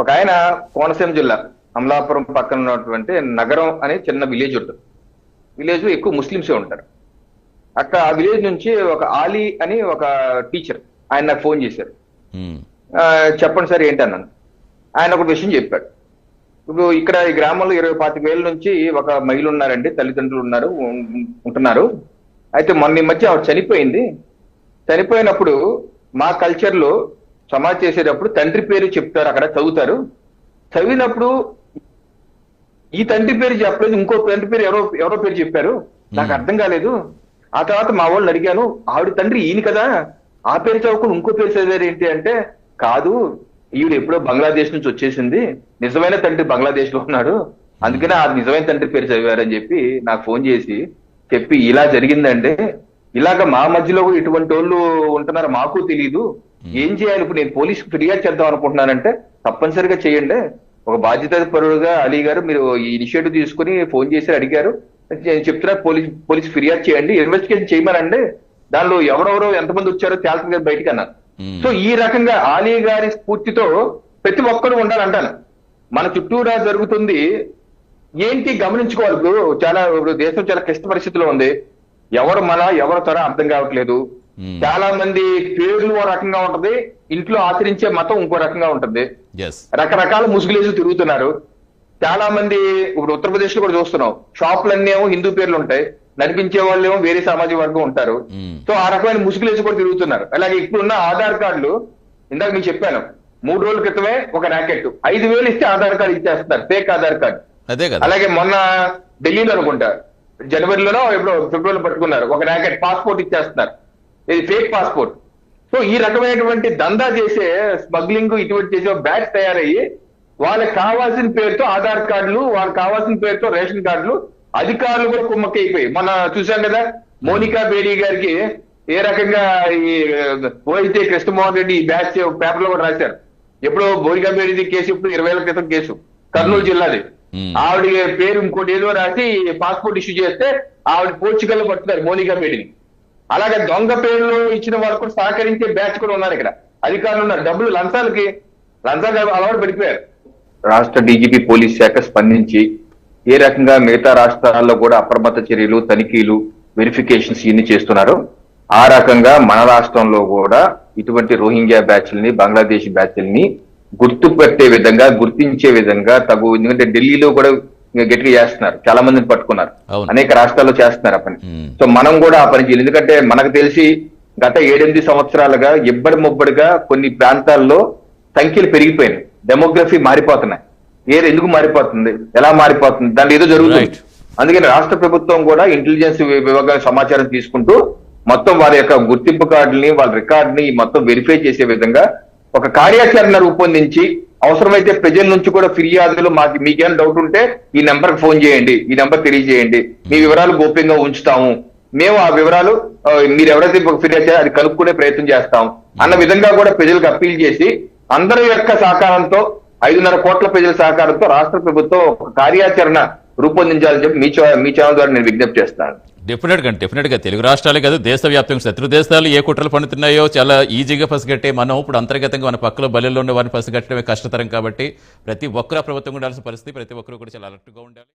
ఒక ఆయన కోనసీమ జిల్లా అమలాపురం పక్కన ఉన్నటువంటి నగరం అనే చిన్న విలేజ్ ఉంటుంది. విలేజ్ ఎక్కువ ముస్లింసే ఉంటారు. అక్కడ ఆ విలేజ్ నుంచి ఒక ఆలీ అని ఒక టీచర్ ఆయన నాకు ఫోన్ చేశారు. చెప్పండి సార్ ఏంటి అన్నాను. ఆయన ఒక విషయం చెప్పాడు. ఇప్పుడు ఇక్కడ ఈ గ్రామంలో ఇరవై పాతిక వేల నుంచి ఒక మహిళ ఉన్నారండి తల్లిదండ్రులు ఉన్నారు ఉంటున్నారు. అయితే మొన్న ఈ మధ్య ఆవిడ చనిపోయింది. చనిపోయినప్పుడు మా కల్చర్ సమాజ్ చేసేటప్పుడు తండ్రి పేరు చెప్తారు అక్కడ చదువుతారు. చదివినప్పుడు ఈ తండ్రి పేరు చెప్పలేదు ఇంకో తండ్రి పేరు ఎవరో ఎవరో పేరు చెప్పారు. నాకు అర్థం కాలేదు. ఆ తర్వాత మా వాళ్ళని అడిగాను ఆవిడ తండ్రి ఈయన కదా ఆ పేరు చదువుకుని ఇంకో పేరు చదివారు ఏంటి అంటే కాదు ఈవిడ ఎప్పుడో బంగ్లాదేశ్ నుంచి వచ్చేసింది నిజమైన తండ్రి బంగ్లాదేశ్లో ఉన్నాడు. అందుకనే ఆ నిజమైన తండ్రి పేరు చదివారని చెప్పి నాకు ఫోన్ చేసి చెప్పి ఇలా జరిగిందంటే ఇలాగ మా మధ్యలో ఇటువంటి వాళ్ళు ఉంటున్నారు మాకు తెలియదు ఏం చేయాలి? ఇప్పుడు నేను పోలీస్ ఫిర్యాదు చేద్దాం అనుకుంటున్నానంటే తప్పనిసరిగా చేయండి. ఒక బాధ్యత పరుడుగా అలీ గారు మీరు ఈ ఇనిషియేటివ్ తీసుకుని ఫోన్ చేసి అడిగారు. నేను చెప్తున్నా పోలీస్ పోలీస్ ఫిర్యాదు చేయండి. ఇన్వెస్టిగేషన్ చేయమనండి. దానిలో ఎవరెవరో ఎంతమంది వచ్చారో తేలుతుంది కదా బయటికి అన్నారు. ఉమ్, సో ఈ రకంగా ఆలీ గారి స్ఫూర్తితో ప్రతి ఒక్కరు ఉండాలంటాను. మన చుట్టూరా జరుగుతుంది. ఏంటి గమనించుకోవాలి? ఇప్పుడు చాలా ఇప్పుడు దేశం చాలా క్లిష్ట పరిస్థితిలో ఉంది. ఎవరు మన ఎవరు తర అర్థం కావట్లేదు. చాలా మంది పేర్లు ఓ రకంగా ఉంటది ఇంట్లో ఆచరించే మతం ఇంకో రకంగా ఉంటది. రకరకాల ముసుగులేసి తిరుగుతున్నారు. చాలా మంది ఇప్పుడు ఉత్తరప్రదేశ్లో కూడా చూస్తున్నాం షాపులన్నీ ఏమో హిందూ పేర్లు ఉంటాయి నడిపించే వాళ్ళు ఏమో వేరే సామాజిక వర్గం ఉంటారు. ఉమ్, సో ఆ రకమైన ముసుగులేసి కూడా తిరుగుతున్నారు. అలాగే ఇప్పుడున్న ఆధార్ కార్డులు ఇందాక నేను చెప్పాను మూడు రోజుల క్రితమే ఒక ర్యాకెట్ ఐదు వేలు ఇస్తే ఆధార్ కార్డు ఇచ్చేస్తున్నారు ఫేక్ ఆధార్ కార్డు. అదే కదా. అలాగే మొన్న ఢిల్లీలో అనుకుంటా జనవరిలోనో ఎప్పుడో ఫిబ్రవరిలో పట్టుకున్నారు ఒక ర్యాకెట్ పాస్పోర్ట్ ఇచ్చేస్తున్నారు. ఇది ఫేక్ పాస్పోర్ట్ సో ఈ రకమైనటువంటి దందా చేసే స్మగ్లింగ్ ఇటువంటి చేసే బ్యాచ్ తయారయ్యి వాళ్ళకి కావాల్సిన పేరుతో ఆధార్ కార్డులు వాళ్ళకి కావాల్సిన పేరుతో రేషన్ కార్డులు అధికారులు కూడా కుమ్మక్కైపోయి. మన చూసాం కదా మోనికా బేడీ గారికి ఏ రకంగా ఈ ఓయితే కృష్ణమోహన్ రెడ్డి ఈ బ్యాచ్ పేపర్లో కూడా రాశారు. ఎప్పుడో మోనికా బేడీ కేసు ఇప్పుడు ఇరవై ఏళ్ళ క్రితం కేసు. కర్నూలు జిల్లాది. ఉమ్, ఆవిడ పేరు ఇంకోటి ఏదో రాసి పాస్పోర్ట్ ఇష్యూ చేస్తే ఆవిడ పోర్చుగల్లో పట్టుకున్నారు మోనికా బేడిని. అలాగే దొంగ పేర్లు ఇచ్చిన వాళ్ళు కూడా సహకరించే బ్యాచ్ కూడా ఉన్నారు ఇక్కడ. అధికారులు ఉన్నారు. డబ్బులు లంచాలకి లంచాలు అలవాటు పడిపోయారు. రాష్ట్ర డీజీపీ పోలీస్ శాఖ స్పందించి ఏ రకంగా మిగతా రాష్ట్రాల్లో కూడా అప్రమత్త చర్యలు తనిఖీలు వెరిఫికేషన్స్ ఇన్ని చేస్తున్నారు? ఆ రకంగా మన రాష్ట్రంలో కూడా ఇటువంటి రోహింగ్యా బ్యాచ్ల్ని బంగ్లాదేశ్ బ్యాచ్లని గుర్తుపెట్టే విధంగా గుర్తించే విధంగా తగు ఎందుకంటే ఢిల్లీలో కూడా గట్టిగా చేస్తున్నారు. చాలా మందిని పట్టుకున్నారు. అనేక రాష్ట్రాల్లో చేస్తున్నారు ఆ పని. సో మనం కూడా ఆ పని చేయాలి. ఎందుకంటే మనకు తెలిసి గత ఏడెనిమిది సంవత్సరాలుగా ఇబ్బడి ముబ్బడిగా కొన్ని ప్రాంతాల్లో సంఖ్యలు పెరిగిపోయినాయి. డెమోగ్రఫీ మారిపోతున్నాయి. ఏది ఎందుకు మారిపోతుంది? ఎలా మారిపోతుంది? దాంట్లో ఏదో జరుగుతుంది. అందుకని రాష్ట్ర ప్రభుత్వం కూడా ఇంటెలిజెన్స్ విభాగం సమాచారం తీసుకుంటూ మొత్తం వారి యొక్క గుర్తింపు కార్డుని వాళ్ళ రికార్డుని మొత్తం వెరిఫై చేసే విధంగా ఒక కార్యాచరణ రూపొందించి అవసరమైతే ప్రజల నుంచి కూడా ఫిర్యాదులు మాకు మీకేమైనా డౌట్ ఉంటే ఈ నెంబర్కి ఫోన్ చేయండి ఈ నెంబర్ తెలియజేయండి. మీ వివరాలు గోప్యంగా ఉంచుతాము. మేము ఆ వివరాలు మీరు ఎవరైతే ఫిర్యాదు చేయాలి అది కనుక్కునే ప్రయత్నం చేస్తాం అన్న విధంగా కూడా ప్రజలకు అప్పీల్ చేసి అందరి యొక్క సహకారంతో ఐదున్నర కోట్ల ప్రజల సహకారంతో రాష్ట్ర ప్రభుత్వం ఒక కార్యాచరణ రూపొందించాలని చెప్పి మీ మీ ఛానల్ ద్వారా నేను విజ్ఞప్తి చేస్తాను డెఫినెట్గా గా తెలుగు రాష్ట్రాలే కాదు దేశవ్యాప్తంగా శత్రు దేశాలు ఏ కుట్రలు పన్నుతున్నాయో చాలా ఈజీగా పసిగట్టే మనం. ఇప్పుడు అంతర్గతంగా మన పక్కలో బల్లెల్లో ఉన్న వారిని పసిగట్టడమే కష్టతరం కాబట్టి ప్రతి ఒక్కరు ప్రభుత్వం ఉండాల్సిన పరిస్థితి ప్రతి ఒక్కరు కూడా చాలా అలర్ట్గా ఉండాలి.